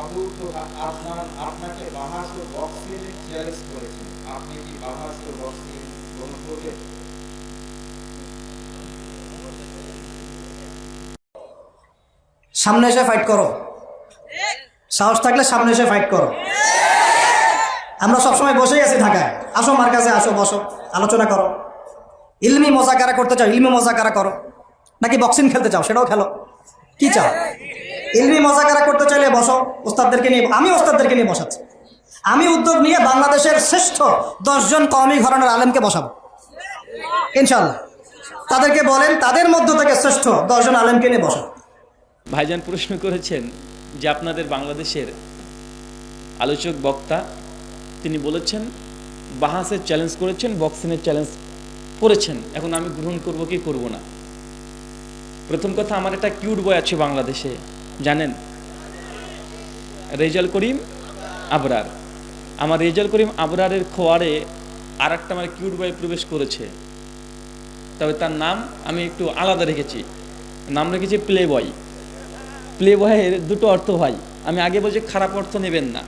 আবু তো আপনার, আপনাকে বাহাস ও বক্সিং চ্যালেঞ্জ করেছেন আপনি কি বাহাস ও বক্সিং গ্রহণ করবেন সামনে এসে ফাইট করো। সাহস থাকলে সামনে এসে ফাইট করো। আমরা সবসময় বসেই আছি ঢাকায়। আসো আমার কাছে, আসো, বসো। আলোচনা করো। ইলমি মজা কারা করতে চাও, ইলমি মজা কারা। করো নাকি বক্সিং খেলতে চাও, সেটাও খেলো। কি চাও? ইলমি মজাকারা করতে চাইলে বসো, ওস্তাদদেরকে নিয়ে আমি ওস্তাদদেরকে নিয়ে বসাচ্ছি। আমি উদ্যোগ নিয়ে বাংলাদেশের শ্রেষ্ঠ দশজন কওমি ঘরানার আলেমকে বসাবো। ইনশাল্লাহ তাদেরকে বলেন, তাদের মধ্য থেকে শ্রেষ্ঠ দশজন আলেমকে নিয়ে বসাবো ভাইজান প্রশ্ন করেছেন যে আপনাদের বাংলাদেশের আলোচক বক্তা, তিনি বলেছেন, বাহাসের চ্যালেঞ্জ করেছেন বক্সিংয়ের চ্যালেঞ্জ করেছেন। এখন আমি গ্রহণ করব কি করব না? প্রথম কথা, আমার একটা কিউট বয় আছে বাংলাদেশে। জানেন? রেজাল করিম আবরার। আমার রেজাল করিম আবরারের খোয়ারে আর একটা আমার কিউট বয় প্রবেশ করেছে। তবে তার নাম আমি একটু আলাদা রেখেছি। নাম রেখেছি প্লে বয় প্লে বয়ের দুটো অর্থ হয়। আমি আগে বলছি খারাপ অর্থ নেবেন না।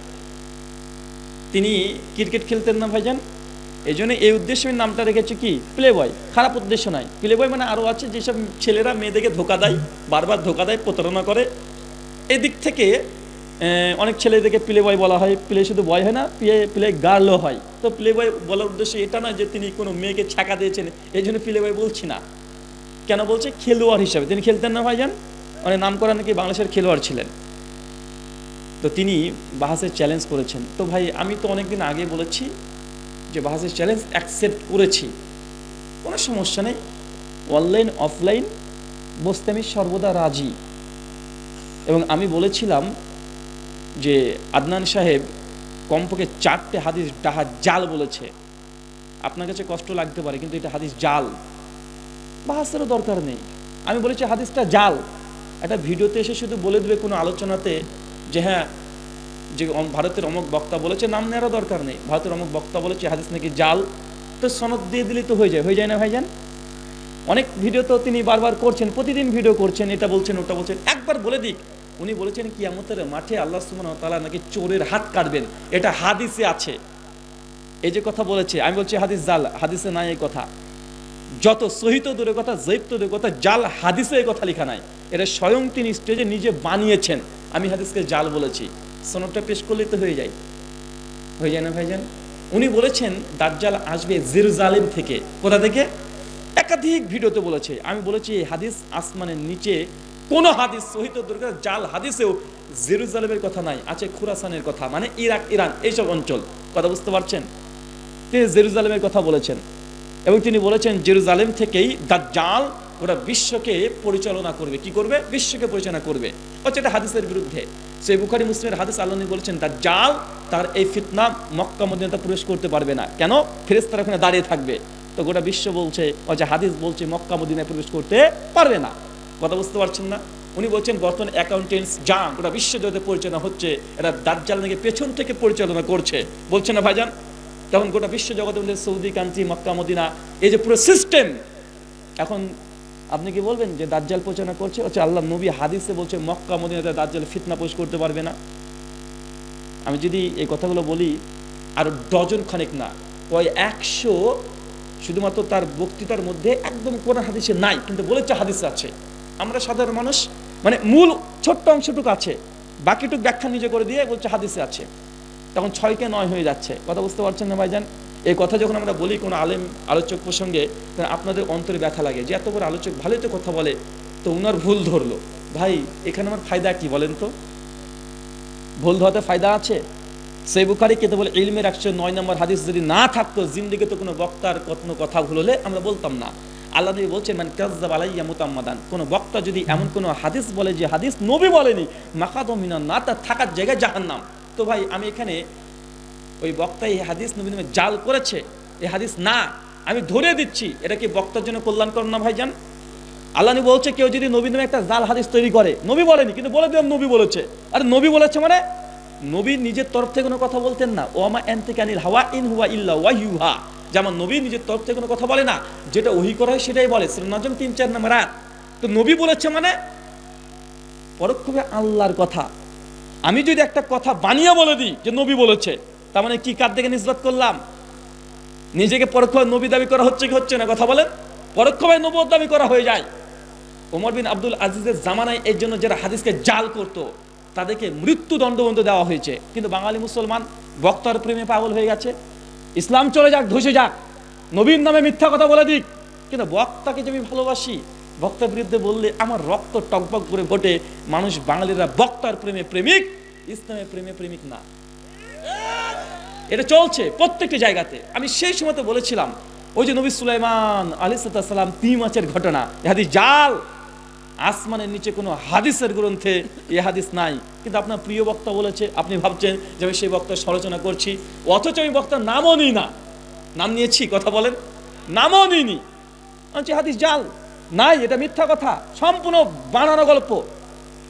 তিনি ক্রিকেট খেলতেন না ভাইজান। এই জন্য এই উদ্দেশ্যে আমি নামটা রেখেছি কি? প্লে বয় খারাপ উদ্দেশ্য নয়। প্লে বয় মানে আরও আছে যেসব ছেলেরা মেয়েদেরকে ধোকা দেয়, বারবার ধোকা দেয়, প্রতারণা করে। এদিক থেকে অনেক ছেলেদেরকে প্লে বয় বলা হয়। প্লে শুধু বয় হয় না প্লে প্লে গার্লও হয়। তো প্লে বয় বলার উদ্দেশ্য এটা নয় যে তিনি কোনো মেয়েকে ছাকা দিয়েছেন, এই জন্য প্লে বয় বলছি না। কেন বলছে? খেলোয়াড় হিসাবে। তিনি খেলতেন না ভাইজান? মানে নাম করা নাকি বাংলাদেশের খেলোয়াড় ছিলেন। তো তিনি বাহাসের চ্যালেঞ্জ করেছেন। তো ভাই, আমি তো অনেকদিন আগে বলেছি যে বাহাসের চ্যালেঞ্জ অ্যাকসেপ্ট করেছি। কোনো সমস্যা নেই। অনলাইন অফলাইন বসতে আমি সর্বদা রাজি। এবং আমি বলেছিলাম যে আদনান সাহেব কমপক্ষে চারটে হাদিস ডাহা জাল বলেছে। আপনার কাছে কষ্ট লাগতে পারে, কিন্তু এটা হাদিস জাল। বাহাসেরও দরকার নেই। আমি বলেছি হাদিসটা জাল। একটা ভিডিওতে এসে শুধু বলে দেবে কোনো আলোচনাতে যে হ্যাঁ যে ভারতের অমুক বক্তা বলেছে, নাম নেওয়ারও দরকার নেই। ভারতের অমুক বক্তা বলেছে হাদিস নাকি জাল। তো সনদ দিয়ে দিলেই তো হয়ে যায়। হয়ে যায় না ভাইজান? অনেক ভিডিও তো তিনি বারবার করছেন, প্রতিদিন ভিডিও করছেন, এটা বলছেন, ওটা বলছেন। একবার বলে দিক। উনি বলেছেন, কিয়ামতের মাঠে আল্লাহ সুমন তালা নাকি চোরের হাত কাটবেন। এটা হাদিসে আছে। এই যে কথা বলেছে, আমি বলছি হাদিস জাল, হাদিসে নাই এই কথা। যত সহিত দূরের কথা, জৈব তো দূরের কথা, জাল, হাদিসে এই কথা লেখা নাই। এটা স্বয়ং তিনি স্টেজে নিজে বানিয়েছেন। আমি হাদিসকে জাল বলেছি। সনদটা পেশ করলেই তো হয়ে যায়। হয়ে যায় না ভাইজান উনি বলেছেন, দাজ্জাল আসবে জেরুজালেম থেকে। কোথা থেকে? একাধিক ভিডিওতে বলেছে। আমি বলেছি, এই হাদিস আসমানের নিচে কোন হাদিস সহিত কথা জাল হাদিসেও জেরুজালেমের কথা নাই, আছে খুরাসানের কথা মানে ইরাক, ইরান, এইসব অঞ্চল। কথা বুঝতে পারছেন? তিনি জেরুজালেমের কথা বলেছেন। এবং তিনি বলেছেন, জেরুজালেম থেকেই দাজ্জাল ওরা বিশ্বকে পরিচালনা করবে। কি করবে? বিশ্বকে পরিচালনা করবে। হচ্ছে এটা হাদিসের বিরুদ্ধে। সেই বুখারি মুসলিমের হাদিস আল্লাহ বলেছেন বলেছেন জাল তার এই ফিতনা মক্কা মদিনাতে প্রবেশ করতে পারবে না। কেন? ফেরেস্তারা ওখানে দাঁড়িয়ে থাকবে। তো গোটা বিশ্ব বলছে, ও যে হাদিস বলছে, মক্কা মদিনায় প্রবেশ করতে পারবে না। কথা বুঝতে পারছেন না? উনি বলছেন, বর্তমান অ্যাকাউন্টেন্টস গোটা বিশ্ব জগতে পরিচালনা হচ্ছে এরা দাজ্জাল নাকি পেছন থেকে পরিচালনা করছে। বলছে না ভাইজান? তখন গোটা বিশ্ব জগতে বলতে সৌদি কান্ট্রি, মক্কা, মদিনা, এই যে পুরো সিস্টেম এখন আপনি কি বলবেন যে দাজ্জাল পরিচালনা করছে? হচ্ছে আল্লাহ নবী হাদিসে বলছে, মক্কা, মদিনাতে দাজ্জাল ফিতনা পোষ করতে পারবে না। আমি যদি এই কথাগুলো বলি, আর ডজন খানেক না ওই একশো, শুধুমাত্র তার বক্তৃতার মধ্যে একদম কোন হাদিসে নাই, কিন্তু বলেছে হাদিসে আছে। আমরা সাধারণ মানুষ মানে মূল ছোট্ট অংশটুকু আছে, বাকিটুক ব্যাখ্যা নিজে করে দিয়ে বলছে হাদিসে আছে। তখন ছয়কে নয় হয়ে যাচ্ছে। কথা বুঝতে পারছেন না ভাইজান? এই কথা যখন আমরা বলি কোনো আলেম, আলোচক প্রসঙ্গে আপনাদের অন্তরে ব্যথা লাগে যে এত বড় আলোচক ভালোই তো কথা বলে, তো উনার ভুল ধরলো। ভাই, এখানে আমার ফায়দা কি বলেন তো? ভুল ধরাতে ফায়দা আছে? সেই বুখারি কেতে বলে ইলমের একশো নয় নম্বর হাদিস যদি না থাকতো জিন্দিকে তো কোনো বক্তার কোনো কথা ভুল হলে আমরা বলতাম না। আল্লাহ নবী বলছেন মানে কাজদাব আলাইয়া মুতাম্মাদান। কোনো বক্তা যদি এমন কোনো হাদিস বলে যে হাদিস নবী বলেনি, মাকাদম মিনা না তার থাকার জায়গায় জাহান্নাম। তো ভাই, আমি এখানে ওই বক্তা এই হাদিস নবী নামে জাল করেছে এই হাদিস না, আমি ধরে দিচ্ছি। এটা কি বক্তার জন্য কল্যাণকর না ভাইজান আল্লাহ নবী বলছে, কেউ যদি নবী নামে একটা জাল হাদিস তৈরি করে নবী বলেনি, কিন্তু বলে দিলাম নবী বলেছে। আর নবী বলেছে মানে নবী নিজের তরফ থেকে কোনো কথা বলতেন না। ও আমা এনতিকানিল হাওয়া ইন হুয়া ইল্লা যেমন নবী নিজের তরফ থেকে কোনো কথা বলে না, যেটা ওহি করা হয় সেটাই বলে। নাজম তিন চার নম্বর আয়াত। তো নবী বলেছে মানে পরোক্ষভাবে আল্লাহর কথা। আমি যদি একটা কথা বানিয়ে বলে দিই যে নবী বলেছে, তার মানে কি কার দিকে নিষ্পাত করলাম? নিজেকে পরোক্ষভাবে নবী দাবি করা হচ্ছে কি হচ্ছে না কথা বলেন? পরোক্ষভাবে নবুয়ত দাবি করা হয়ে যায়। ওমর বিন আব্দুল আজিজের জামানায় এর জন্য যারা হাদিসকে জাল করত, তাদেরকে মৃত্যুদণ্ড পর্যন্ত দেওয়া হয়েছে। কিন্তু বাঙালি মুসলমান বক্তার প্রেমে পাগল হয়ে গেছে। ইসলাম চলে যাক, ধসে যাক। নবীর নামে মিথ্যা কথা বলে দিক। কিন্তু বক্তাকে যে আমি ভালোবাসি, বক্তার বিরুদ্ধে বললে আমার রক্ত টকবক করে ঘটে মানুষ বাঙালিরা বক্তার প্রেমে প্রেমিক, ইসলামের প্রেমে প্রেমিক না। এটা চলছে প্রত্যেকটি জায়গাতে। আমি সেই সময়তে বলেছিলাম, ওই যে নবী সুলাইমান আলী সাল্লাম তিন মাছের ঘটনা। এ জাল। আসমানের নিচে কোনো হাদিসের গ্রন্থে এ হাদিস নাই। কিন্তু আপনার প্রিয় বক্তা বলেছে, আপনি ভাবছেন যে আমি সেই বক্তার সমালোচনা করছি, অথচ আমি বক্তার নামও নিই না। নাম নিয়েছি, কথা বলেন। নামও নিইনি। আমি হাদিস জাল। নাই, এটা মিথ্যা কথা। সম্পূর্ণ বানানো গল্প।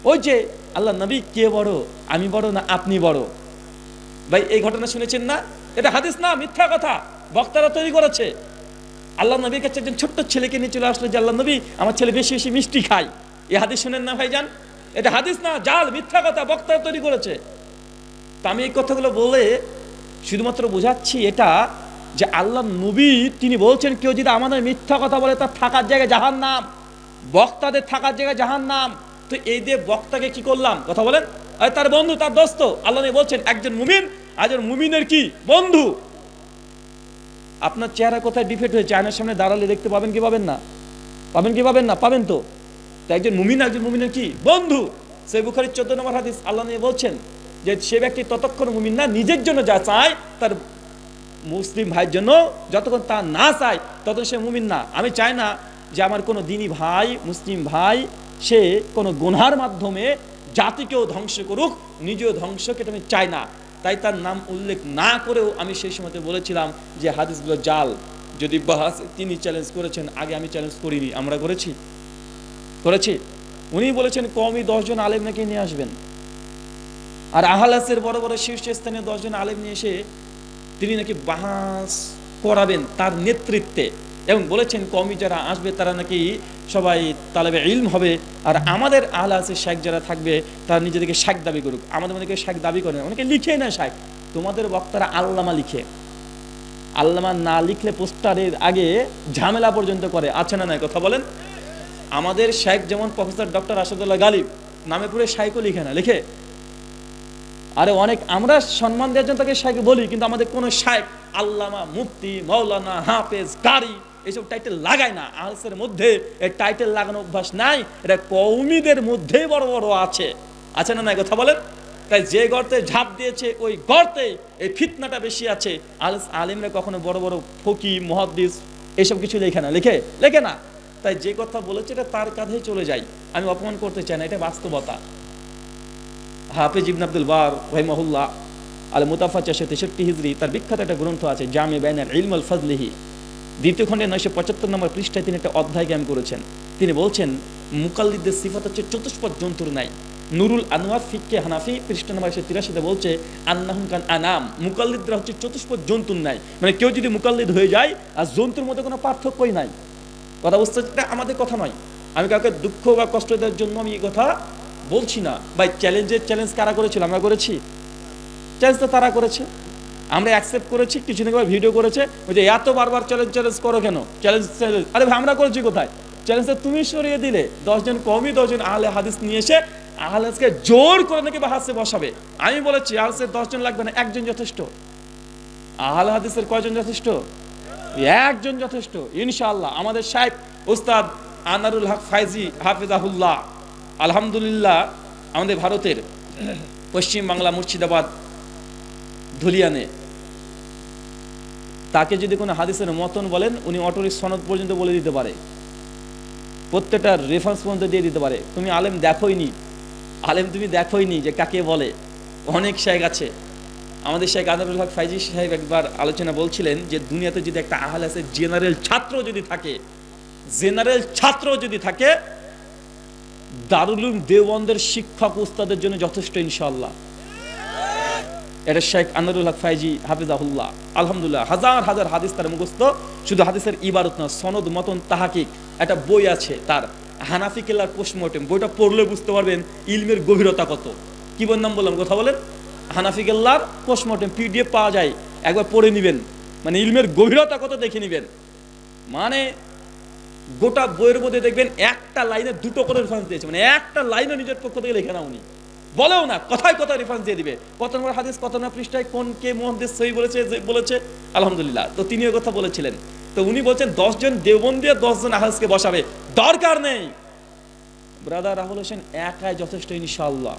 ওই যে, আল্লাহ নবী কে বড়? আমি বড় না আপনি বড়? ভাই, এই ঘটনা শুনেছেন না? এটা হাদিস না, মিথ্যা কথা। বক্তারা তৈরি করেছে। আল্লাহ নবীর কাছে একজন ছোট্ট ছেলেকে নিয়ে চলে আসলো যে, আল্লাহ নবী, আমার ছেলে বেশি বেশি মিষ্টি খায়। এই হাদিস শুনেন না ভাইজান? এটা হাদিস না, জাল, মিথ্যা কথা বক্তারা তৈরি করেছে। তা আমি এই কথাগুলো বলে শুধুমাত্র বোঝাচ্ছি এটা যে, আল্লাহ নবী, তিনি বলছেন, কেউ যদি আমাদের মিথ্যা কথা বলে, তার থাকার জায়গায় জাহান নাম বক্তাদের থাকার জায়গায় জাহান নাম তো এই দিয়ে বক্তাকে কি করলাম? কথা বলেন? তার বন্ধু, তার দোস্ত। আল্লাহ বলছেন, একজন মুমিন একজন মুমিনের কি? বন্ধু। আপনার চেহারা কোথায় ডিফেক্ট হয়েছে? আয়নার সামনে দাঁড়ালে দেখতে পাবেন কি পাবেন না? পাবেন কি পাবেন না? পাবেন তো? তাই একজন মুমিন একজন মুমিনের কি? বন্ধু! সে বুখারির চোদ্দ নম্বর হাদিস আল্লাহ নিয়ে বলছেন যে সে ব্যক্তি ততক্ষণ মুমিন না, নিজের জন্য যা চায় তার মুসলিম ভাইয়ের জন্য যতক্ষণ তা না চায়, ততক্ষণ সে মুমিন না। আমি চাই না যে আমার কোনো দিনী ভাই, মুসলিম ভাই, সে কোনো গুনহার মাধ্যমে জাতিকেও ধ্বংস করুক, নিজেও ধ্বংস এটা আমি চাই না। তাই তার নাম উল্লেখ না করেও আমি সেই সময়তে বলেছিলাম যে হাদিসগুলো জাল। যদি বাহাস তিনি চ্যালেঞ্জ করেছেন, আগে আমি চ্যালেঞ্জ করিনি। আমরা করেছি? করেছি? উনি বলেছেন কমই দশজন আলেম নাকি নিয়ে আসবেন? আর আহালাসের বড় বড় শীর্ষস্থানীয় দশজন আলেম নিয়ে এসে তিনি নাকি বাহাস করাবেন তার নেতৃত্বে। এবং বলেছেন কমি যারা আসবে, তারা নাকি সবাই তালেবে ইলম হবে, আর আমাদের আহলাসের শেখ যারা থাকবে, তারা নিজেদেরকে শেখ দাবি করুক। আমাদের মধ্যে কেউ শেখ দাবি করে না, অনেকে লিখে না শেখ তোমাদের বক্তারা আল্লামা লিখে। আল্লামা না লিখলে পোস্টারের আগে ঝামেলা পর্যন্ত করে, আছে না নাই কথা বলেন? আমাদের শেখ যেমন প্রফেসর ডক্টর আসাদুল্লাহ গালিব, নামে পুরো শাইকও লিখে না, লিখে? আরে অনেক, আমরা সম্মান দেওয়ার জন্য তাকে শাইক বলি, কিন্তু আমাদের কোনো শাইক আল্লামা, মুফতি মৌলানা হাফেজ, কারি এইসব টাইটেল লাগায় না। আলসের মধ্যে এই টাইটেল লাগানো অভ্যাস নাই। এটা কৌমিদের মধ্যেই বড় বড় আছে। আছে না নাই কথা বলেন? তাই যে গর্তে ঝাঁপ দিয়েছে, ওই গর্তে এই ফিতনাটা বেশি আছে। আলস আলিমরা কখনো বড় বড় ফকি মহাদ্দিস এসব কিছু লেখে না। লেখে? লেখে না। তাই যে কথা বলেছে এটা তার কাঁধেই চলে যায়। আমি অপমান করতে চাই না, এটা বাস্তবতা। হাফেজ ইবন আব্দুল বার রহিমহুল্লাহ আল মুতাফা চারশো তেষট্টি হিজড়ি তার বিখ্যাত একটা গ্রন্থ আছে, জামে ব্যানার ইলম ফজলিহি। দ্বিতীয় খণ্ডে নয়শো পঁচাত্তর নম্বর পৃষ্ঠায় তিনি একটা অধ্যায় জ্ঞান করেছেন। তিনি বলছেন মুকাল্লিদের সিফাত হচ্ছে চতুষ্পদ জন্তুর নাই নুরুল আনোয়ার ফিককে হানাফি পৃষ্ঠা নম্বর একশো তিরাশিতে বলছে, আন্নাহুম কান আনাম, মুকাল্লিদরা হচ্ছে চতুষ্পদ জন্তুর নাই মানে কেউ যদি মুকাল্লিদ হয়ে যায়, আর জন্তুর মধ্যে কোনো পার্থক্যই নাই। কথা বুঝতে এটা আমাদের কথা নয়। আমি কাউকে দুঃখ বা কষ্ট দেওয়ার জন্য আমি এই কথা বলছি না। ভাই চ্যালেঞ্জের চ্যালেঞ্জ কারা করেছিল? আমরা করেছি? চ্যালেঞ্জ তো তারা করেছে। আমরা অ্যাকসেপ্ট করেছি কিছুদিন পর ভিডিও করেছে, ওই যে এত বারবার চ্যালেঞ্জ চ্যালেঞ্জ করো কেন? চ্যালেঞ্জ চ্যালেঞ্জ আরে ভাই, আমরা করেছি কোথায়? চ্যালেঞ্জটা তুমি সরিয়ে দিলে। দশজন কমই দশজন আহলে হাদিস নিয়ে এসে আহলেসকে জোর করে নাকি বাহাসে বসাবে। আমি বলেছি আহলেসের দশজন লাগবে না, একজন যথেষ্ট। আহলে হাদিসের কয়জন যথেষ্ট? একজন যথেষ্ট। ইনশাআল্লাহ, আমাদের সাহেব উস্তাদ আনারুল হক ফাইজি, হাফিজাহুল্লাহ। আলহামদুলিল্লাহ, আমাদের ভারতের পশ্চিম বাংলা মুর্শিদাবাদ, ধুলিয়ানে। তাকে যদি কোনো হাদিসের মতন বলেন, উনি অটোরিক সনদ পর্যন্ত বলে দিতে পারে। প্রত্যেকটা রেফারেন্স পর্যন্ত দিয়ে দিতে পারে। তুমি আলেম দেখোইনি। আলেম তুমি দেখোইনি যে কাকে বলে। অনেক শেখ আছে। আমাদের শেখ আনারুল হক ফাইজি সাহেব একবার আলোচনা বলছিলেন যে, দুনিয়াতে যদি একটা আহল আছে জেনারেল ছাত্র যদি থাকে জেনারেল ছাত্র যদি থাকে দারুলুম দেওবন্দের শিক্ষক উস্তাদের জন্য যথেষ্ট ইনশাল্লাহ এটা শেখ আনারুল হক ফাইজি হাফিজাহুল্লাহ। আলহামদুলিল্লাহ, হাজার হাজার হাদিস তার মুখস্থ। শুধু হাদিসের ইবারত না সনদ, মতন, তাহাকিক, একটা বই আছে তার। হানাফি কেলার পোস্টমর্টেম, বইটা পড়লে বুঝতে পারবেন ইলমের গভীরতা কত। কি বই নাম বললাম, কথা বলেন? হানাফি কেল্লার পোস্টমর্টম, পিডিএফ পাওয়া যায়, একবার পড়ে নেবেন। মানে ইলমের গভীরতা কত দেখে নেবেন। মানে গোটা বইয়ের মধ্যে দেখবেন একটা লাইনে দুটো করে রেফারেন্স দিয়েছে। মানে একটা লাইনে নিজের পক্ষ থেকে লেখে না উনি। বলেও না, কথায় কথা রেফারেন্স দিয়ে দিবে। কত নম্বর হাদিস, কত নম্বর পৃষ্ঠায় কোন কে মহাদিস সহি বলেছে, যে বলেছে? আলহামদুলিল্লাহ। তো তিনিও কথা বলেছিলেন। তো উনি বলছেন দশজন দেওবন্দি আর দশজন আহাজকে বসাবে। দরকার নেই। ব্রাদার রাহুল হোসেন একাই যথেষ্ট, ইনশাআল্লাহ।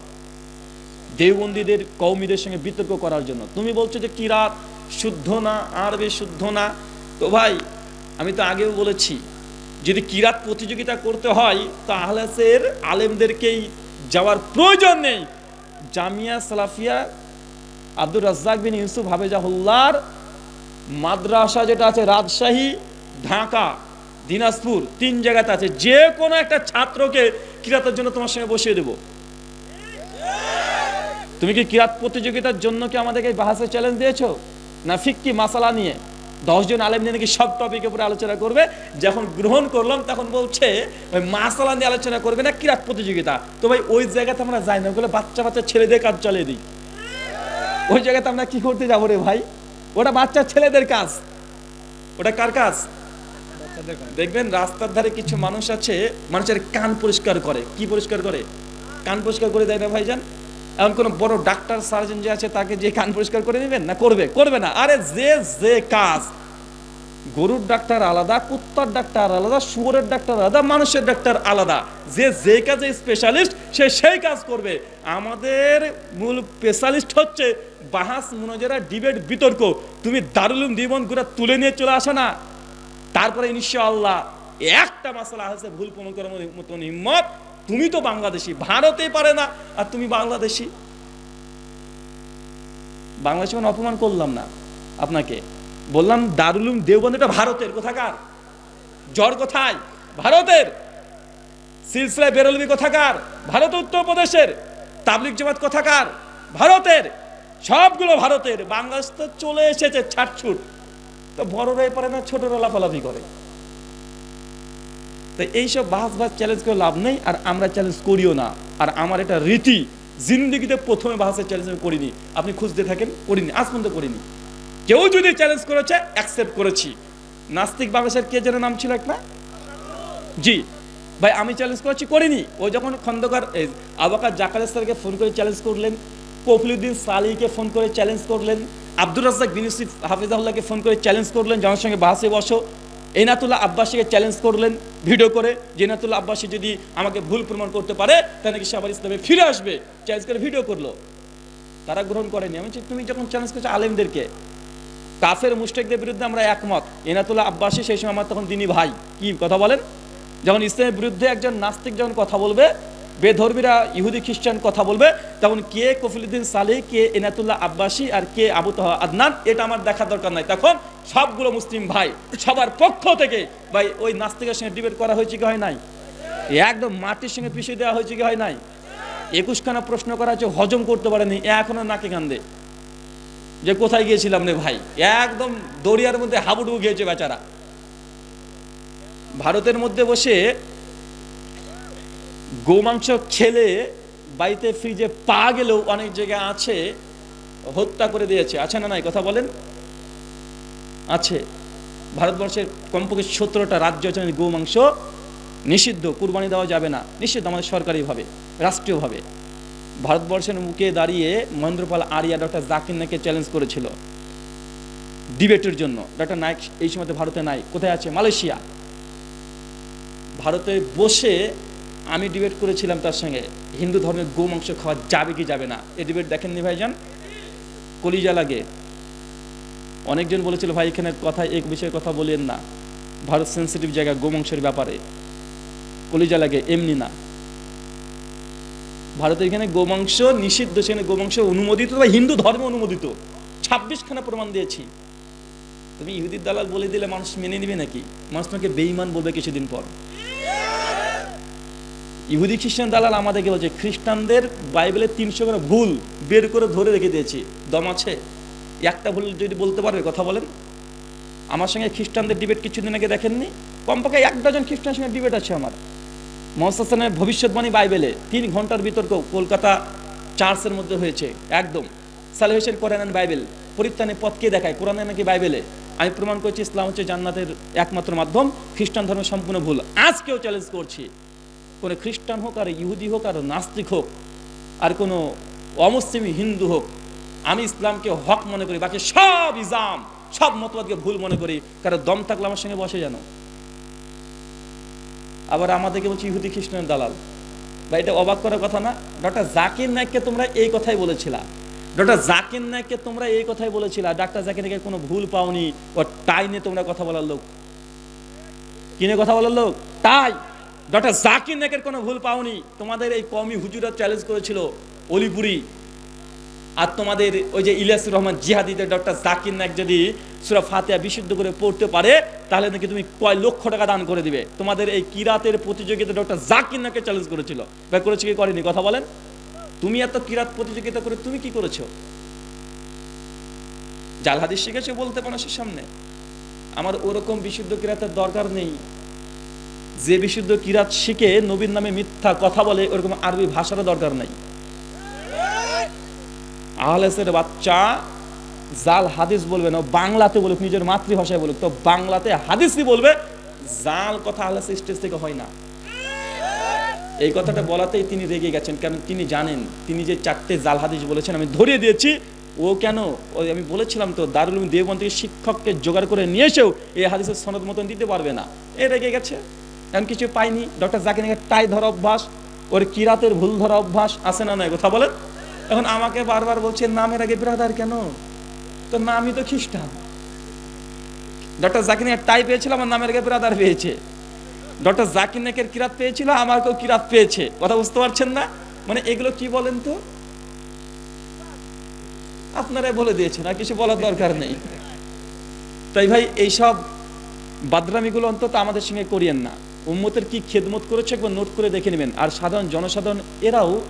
দেওবন্দীদের কৌমিদের সঙ্গে বিতর্ক করার জন্য। তুমি বলছো যে কিরাত শুদ্ধ না, আরবি শুদ্ধ না? তো ভাই, আমি তো আগেও বলেছি, যদি কিরাত প্রতিযোগিতা করতে হয় তো আহলাসের আলেমদেরকেই যাওয়ার প্রয়োজন নেই। জামিয়া সালাফিয়া আব্দুর রাজ্জাক বিন ইউসুফ হাফেজাহুল্লার মাদ্রাসা যেটা আছে রাজশাহী, ঢাকা, দিনাজপুর, তিন জায়গাতে আছে। যে কোনো একটা ছাত্রকে কিরাতের জন্য তোমার সঙ্গে বসিয়ে দেবো। তুমি কি কিরাত প্রতিযোগিতার জন্য কি আমাদেরকে বাহাসের চ্যালেঞ্জ দিয়েছ? না ফিক্কি মাসালা নিয়ে? দশজন আলেম নিয়ে নাকি সব টপিকের উপরে আলোচনা করবে। যখন গ্রহণ করলাম, তখন বলছে, ওই মাসালা নিয়ে আলোচনা করবে না, কিরাত প্রতিযোগিতা? তো ভাই, ওই জায়গাতে আমরা যাই না, ওগুলো বাচ্চা বাচ্চা ছেলেদের কাজ চালিয়ে দিই। ওই জায়গাতে আমরা কি করতে যাব রে ভাই? ওটা বাচ্চা ছেলেদের কাজ। ওটা কার কাজ? দেখবেন রাস্তার ধারে কিছু মানুষ আছে, মানুষের কান পরিষ্কার করে। কি পরিষ্কার করে? কান পরিষ্কার করে দেয় না ভাইজান? এমন কোন বড় ডাক্তার, সার্জন যে আছে তাকে যে কান পরিষ্কার করে নেবেন? না, করবে করবে না। আরে যে যে কাজ। গরুর ডাক্তার আলাদা, কুত্তার ডাক্তার আলাদা, শুয়োরের ডাক্তার আলাদা, মানুষের ডাক্তার আলাদা। যে যে কাজে স্পেশালিস্ট সে সেই কাজ করবে। আমাদের মূল স্পেশালিস্ট হচ্ছে বাহাস মুনাজারা ডিবেট বিতর্ক। তুমি দারুলুম জীবনগুলা তুলে নিয়ে চলে আসো না। তারপরে ইনশাআল্লাহ একটা মাসালা আছে, ভুল প্রমাণ করার মতন হিম্মত। তুমি তো বাংলাদেশি, ভারতে পারে না, আর তুমি বাংলাদেশি। বাংলাদেশি মানে অপমান করলাম না আপনাকে। বললাম, দারুলুম দেওবন্দ এটা ভারতের, কোথাকার? জ্বর কোথায়? ভারতের। সিলসিলায় বেরলবি কোথাকার? ভারত উত্তরপ্রদেশের। তাবলিক জামাত কোথাকার? ভারতের। সবগুলো ভারতের। বাংলাদেশ তো চলে এসেছে, ছাটছুট। তো বড়রাই পারে না, ছোটরা লাফালাফি করে। তো এইসব বাস বাস চ্যালেঞ্জ করে লাভ নেই আর আমরা চ্যালেঞ্জ করিও না। আর আমার এটা রীতি, জিন্দিগিতে প্রথমে বাহাসের চ্যালেঞ্জ আমি করিনি। আপনি খুঁজতে থাকেন, করিনি, আজ পর্যন্ত করিনি। কেউ যদি চ্যালেঞ্জ করেছে অ্যাকসেপ্ট করেছি। নাস্তিক বাংলাদেশের কে যেন নাম ছিল একটা জি। ভাই, আমি চ্যালেঞ্জ করেছি, করিনি। ও যখন খন্দকার আবাকার জাকার স্যারকে ফোন করে চ্যালেঞ্জ করলেন, কফিলুদ্দিন সালিকে ফোন করে চ্যালেঞ্জ করলেন, আব্দুর রাজ্জাক বিন ইউসুফ হাফিজাহুল্লাহকে ফোন করে চ্যালেঞ্জ করলেন জনের সঙ্গে বাসে বসো। এনাতুল্লাহ আব্বাসীকে চ্যালেঞ্জ করলেন ভিডিও করে, যে এনাতুল্লাহ আব্বাসী যদি আমাকে ভুল প্রমাণ করতে পারে, তাহলে কি সে আবার ইসলামে ফিরে আসবে? চ্যালেঞ্জ করে ভিডিও করল। তারা গ্রহণ করেনি। আমি তুমি যখন চ্যালেঞ্জ করছ আলেমদেরকে, কাফের মুস্টেকদের বিরুদ্ধে আমরা একমত। এনাতুল্লাহ আব্বাসী সেই সময় আমার তখন দিনী ভাই। কি কথা বলেন? যখন ইসলামের বিরুদ্ধে একজন নাস্তিক যখন কথা বলবে বেধর্মীরা ইহুদি খ্রিস্টান কথা বলবে। তখন কে কফিলুদ্দিন সালি কে এনাতুল্লাহ আব্বাসী আর কে আবু তাহা আদনান, এটা আমার দেখার দরকার নাই। তখন সবগুলো মুসলিম ভাই সবার পক্ষ থেকে, ভাই, ওই নাস্তিকের সঙ্গে ডিবেট করা হয়েছে কি হয় নাই? একদম মাটির সঙ্গে পিছিয়ে দেওয়া হয়েছে কি হয় নাই? একুশখানা প্রশ্ন করা হচ্ছে হজম করতে পারেনি এখনও নাকে কান্দে। যে কোথায় গিয়েছিলাম রে ভাই? একদম দরিয়ার মধ্যে হাবুডুবু গিয়েছে বেচারা। ভারতের মধ্যে বসে গোমাংস খেলে বাড়িতে ফ্রিজে পা গেলেও অনেক জায়গায় আছে, হত্যা করে দিয়েছে। আছে না নাই? কথা বলেন। আছে। ভারতবর্ষের কমপক্ষে সতেরোটা রাজ্য আছে গোমাংস নিষিদ্ধ, কুরবানি দেওয়া যাবে না। নিষিদ্ধ আমাদের সরকারিভাবে, রাষ্ট্রীয়ভাবে। ভারতবর্ষের মুখে দাঁড়িয়ে মহেন্দ্রপাল আরিয়া ডক্টর জাকির নাকে চ্যালেঞ্জ করেছিল ডিবেটের জন্য। ডক্টর নায়ক এই সময় ভারতে নাই। কোথায় আছে? মালয়েশিয়া। ভারতে বসে আমি ডিবেট করেছিলাম তার সঙ্গে, হিন্দু ধর্মের গোমাংস খাওয়া যাবে কি যাবে না? এই ডিবেট দেখেননি ভাইজান? কলিজা লাগে। অনেকজন বলেছিল, ভাই, এখানে কথা এক বিষয়ে কথা বলেন না। ভারত সেন্সিটিভ জায়গা গোমাংসের ব্যাপারে। কলিজা লাগে, এমনি না। ভারতের এখানে গোমাংস নিষিদ্ধ, সেখানে গোমাংস অনুমোদিত বা হিন্দু ধর্মে অনুমোদিত। ছাব্বিশ খানা প্রমাণ দিয়েছি। তুমি ইহুদির দালাল বলে দিলে মানুষ মেনে নিবে নাকি? মানুষ তোমাকে বেইমান বলবে কিছুদিন পর। ইহুদি, খ্রিস্টান, দালাল আমাদেরকে বলছে, খ্রিস্টানদের বাইবেলের তিনশো করে ভুল বের করে ধরে রেখে দিয়েছি। দম আছে? একটা ভুল যদি বলতে পারবে কথা বলেন। আমার সঙ্গে খ্রিস্টানদের ডিবেট কিছুদিন আগে দেখেননি? কমপক্ষে এক ডজন খ্রিস্টানের সঙ্গে ডিবেট আছে আমার। মোহাম্মদ হাসানের ভবিষ্যৎবাণী বাইবেলে তিন ঘণ্টার বিতর্ক কলকাতা চার্চের মধ্যে হয়েছে, একদম। সালভেশন কোরআন অ্যান্ড বাইবেল, পরিত্রাণের পথকে দেখায়? কোরআনে নাকি বাইবেলে? আমি প্রমাণ করছি, ইসলাম হচ্ছে জান্নাতের একমাত্র মাধ্যম, খ্রিস্টান ধর্ম সম্পূর্ণ ভুল। আজকেও চ্যালেঞ্জ করছি। কোনো খ্রিস্টান হোক, আর ইহুদি হোক, আর নাস্তিক হোক, আর কোনো অমুসলিম, হিন্দু হোক, আমি ইসলামকে হক মনে করি, বাকি সব ইজাম সব মতবাদকে ভুল মনে করি। কারণ দম থাকলে আমার সঙ্গে বসে জানো আবার আমাদেরকে বলছি ইহুদি খ্রিস্টানের দালাল। বা এটা অবাক করার কথা না, ডক্টর জাকির নায়ককে তোমরা এই কথাই বলেছিলা। ডক্টর জাকির নায়ককে তোমরা এই কথাই বলেছিলা, ডাক্তার জাকির নায়কের কোনো ভুল পাওনি ও টাই নিয়ে তোমরা কথা বলার লোক। কিনে কথা বলার লোক? তাই। ডক্টর জাকির নায়কের কোনো ভুল পাওনি। তোমাদের এই কমি হুজুরা চ্যালেঞ্জ করেছিল অলিপুরি। আর তোমাদের ওই যে ইলিয়াসুর রহমান জিহাদিদের ডক্টর জাকির নায়ক যদি সুরা ফাতেহা বিশুদ্ধ করে পড়তে পারে, তাহলে নাকি তুমি কয় লক্ষ টাকা দান করে দিবে। তোমাদের এই কিরাতের প্রতিযোগিতা ডক্টর জাকির নায়ককে চ্যালেঞ্জ করেছিল। বা করেছে কি করেনি? কথা বলেন। তুমি এত কিরাত প্রতিযোগিতা করে তুমি কি করেছ? জাল হাদিস শিখেছো বলতে মানুষের সামনে। আমার ওরকম বিশুদ্ধ কিরাতের দরকার নেই। যে বিশুদ্ধ কিরাত শিখে নবীর নামে মিথ্যা কথা বলে, ওরকম আরবি ভাষারও দরকার নাই। আহলেসের বাচ্চা জাল হাদিস বলবে না বাংলাতে বলুক, নিজের মাতৃভাষায় বলুক, তো বাংলাতে হাদিসই বলবে, জাল কথা আহলেস স্টেজ থেকে হয় না। এই কথাটা বলাতেই তিনি রেগে গেছেন, কারণ তিনি জানেন, তিনি যে চারটে জাল হাদিস বলেছেন, আমি ধরিয়ে দিয়েছি, ও কেন? ওই আমি বলেছিলাম তো, দারুল দেওবন্দ থেকে শিক্ষককে জোগাড় করে নিয়ে এসেও এই হাদিসের সনদ মতন দিতে পারবে না। এ রেগে গেছে। এমন কিছু পাইনি। ডক্টর জাকির টাই ধরা অভ্যাস, ওর কিরাতের ভুল ধরা অভ্যাস আছে না নয় কথা বলেন। এখন আমাকে বারবার বলছে, নামের আগে ব্রাদার কেন? তো নামই তো খ্রিস্টান। ডক্টর জাকির নায়কের টাই পেয়েছিল, আমার নামের আগে ব্রাদার পেয়েছে। ডক্টর জাকির নায়কের কিরাত পেয়েছিল, আমাকেও কিরাত পেয়েছে। কথা বুঝতে পারছেন না? মানে এগুলো কি বলেন তো? আপনারাই বলে দিয়েছেন, আর কিছু বলার দরকার নেই। তাই ভাই, এইসব বাদরামিগুলো অন্তত আমাদের সঙ্গে করিয়েন না। উম্মতের কি খেদমত করেছে একবার নোট করে দেখে নেবেন। আর সাধারণ জনসাধারণ, এরাও,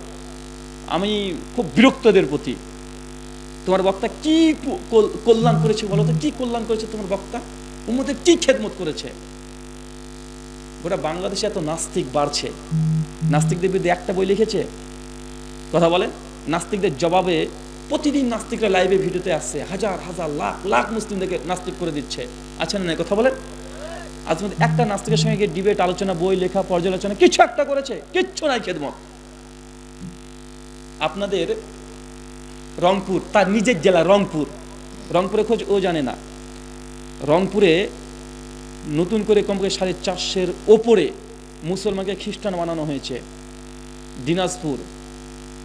আমি খুব বিরক্তদের প্রতি। তোমার বক্তা কি কল্যাণ করেছে বলো তো? কি কল্যাণ করেছে তোমার বক্তা? উম্মতের কি খেদমত করেছে? গোটা বাংলাদেশে এত নাস্তিক বাড়ছে। নাস্তিকদের বিরুদ্ধে একটা বই লিখেছে। কথা বলে? নাস্তিকদের জবাবে প্রতিদিন নাস্তিকরা লাইভে ভিডিওতে আসছে। হাজার হাজার, লাখ লাখ মুসলিমদেরকে নাস্তিক করে দিচ্ছে। আচ্ছা না কথা বলেন আজ একটা নাস্তিকের সঙ্গে গিয়ে ডিবেট আলোচনা, বই, লেখা, পর্যালোচনা, কিছু একটা করেছে, কিচ্ছু নাই খেদমত। আপনাদের রংপুর, তার নিজের জেলা রংপুর। রংপুরে খোঁজ ও জানে না। রংপুরে নতুন করে কমপক্ষে সাড়ে চারশের ওপরে মুসলমানকে খ্রিস্টান বানানো হয়েছে। দিনাজপুর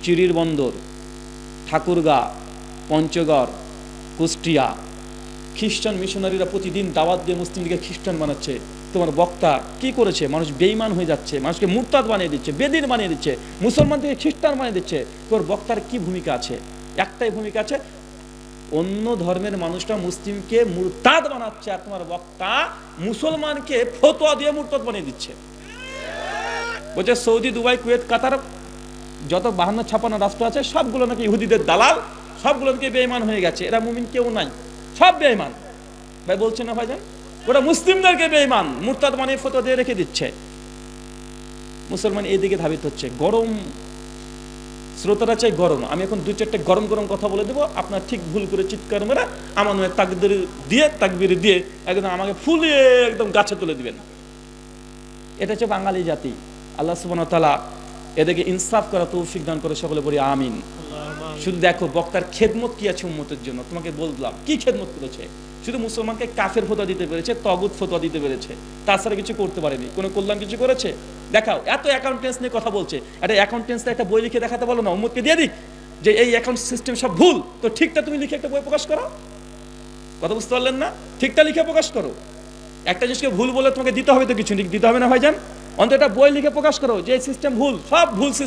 চিরির বন্দর ঠাকুরগা, পঞ্চগড়, কুষ্টিয়া খ্রিস্টান মিশনারিরা প্রতিদিন দাওয়াত দিয়ে মুসলিমদেরকে খ্রিস্টান বানাচ্ছে। তোমার বক্তা কি করেছে? মানুষ বেইমান হয়ে যাচ্ছে, মানুষকে মুরতাদ বানিয়ে দিচ্ছে, বেদিন বানিয়ে দিচ্ছে, মুসলমান থেকে খ্রিস্টান বানিয়ে দিচ্ছে। তোর বক্তার কি ভূমিকা আছে? একটাই ভূমিকা আছে, অন্য ধর্মের মানুষটা মুসলিমকে মুরতাদ বানাচ্ছে আর তোমার বক্তা মুসলমানকে ফতোয়া দিয়ে মুরতাদ বানিয়ে দিচ্ছে। বলছে সৌদি, দুবাই, কুয়েত, কাতার, যত বাহান্ন ছাপান্ন রাষ্ট্র আছে, সবগুলো নাকি ইহুদিদের দালাল, সবগুলো নাকি বেইমান হয়ে গেছে। এরা মুমিন কেউ নাই। সব বেঈমান। ভাই বলছে না ভাইজান? ওরা মুসলিমদেরকে বেঈমান। মুরতাদ বানিয়ে ফতোয়া দিয়ে রেখে দিচ্ছে। মুসলমান এইদিকে ধাবিত হচ্ছে। গরম, শ্রোতারা চাই গরম। আমি এখন দু চারটে গরম গরম কথা বলে দেবো। আপনার ঠিক ভুল করে চিৎকার মেরে আমার নামে তাকবির দিয়ে তাকবির দিয়ে একদম আমাকে ফুলিয়ে একদম গাছে তুলে দিবেন। এটা হচ্ছে বাঙালি জাতি। আল্লাহ সুবহান তাআলা এদেরকে ইনসাফ করা তৌফিক দান করে সকলে বলি আমিন। শুধু দেখো, বক্তার খেদমত কি আছে উম্মতের জন্য? তোমাকে বললাম, কি খেদমত করেছে? শুধু মুসলমানকে কাফের ফতোয়া দিতে পেরেছে, তগুত ফতোয়া দিতে পেরেছে। তাছাড়া কিছু করতে পারেনি। কোনো কল্যাণ কিছু করেছে? দেখাও, এত অ্যাকাউন্টেন্স নিয়ে কথা বলছে। একটা অ্যাকাউন্টেন্স একটা বই লিখে দেখাতে বলো না, উম্মতকে দিয়ে দিক যে এই অ্যাকাউন্ট সিস্টেম সব ভুল। তো ঠিকটা তুমি লিখে একটা বই প্রকাশ করো। কথা বুঝতে পারলেন না? ঠিকটা লিখে প্রকাশ করো। একটা জিনিসকে ভুল বলে তোমাকে দিতে হবে তো কিছু। দিতে হবে না ভাইজান? অন্তত একটা বই লিখে প্রকাশ করো যে সিস্টেম ভুল, সব ভুল system